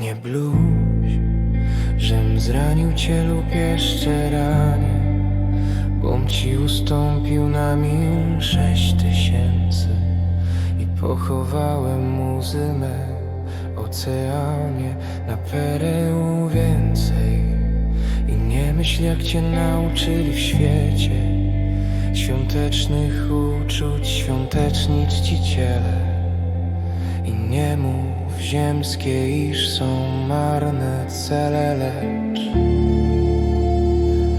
Nie bluź, żem zranił cię lub jeszcze ranię Bom ci ustąpił na mil sześć tysięcy I pochowałem w oceanie Na pereł więcej. I nie myśl jak cię nauczyli w świecie Świątecznych uczuć, świąteczni czciciele. I nie mów ziemskie, iż są marne cele, lecz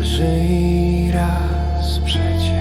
żyj raz przecież.